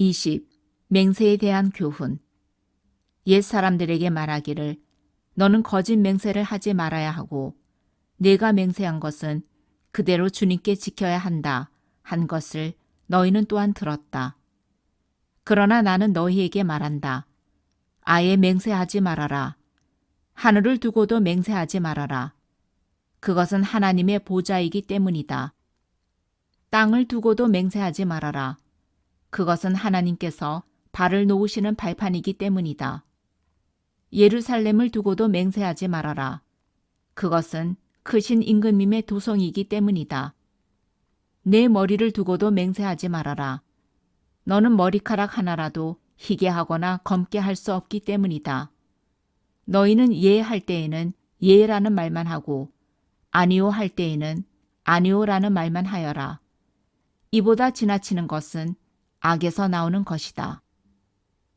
20. 맹세에 대한 교훈. 옛 사람들에게 말하기를 너는 거짓 맹세를 하지 말아야 하고 내가 맹세한 것은 그대로 주님께 지켜야 한다 한 것을 너희는 또한 들었다. 그러나 나는 너희에게 말한다. 아예 맹세하지 말아라. 하늘을 두고도 맹세하지 말아라. 그것은 하나님의 보좌이기 때문이다. 땅을 두고도 맹세하지 말아라. 그것은 하나님께서 발을 놓으시는 발판이기 때문이다. 예루살렘을 두고도 맹세하지 말아라. 그것은 크신 임금님의 도성이기 때문이다. 내 머리를 두고도 맹세하지 말아라. 너는 머리카락 하나라도 희게 하거나 검게 할 수 없기 때문이다. 너희는 예 할 때에는 예라는 말만 하고 아니오 할 때에는 아니오라는 말만 하여라. 이보다 지나치는 것은 악에서 나오는 것이다.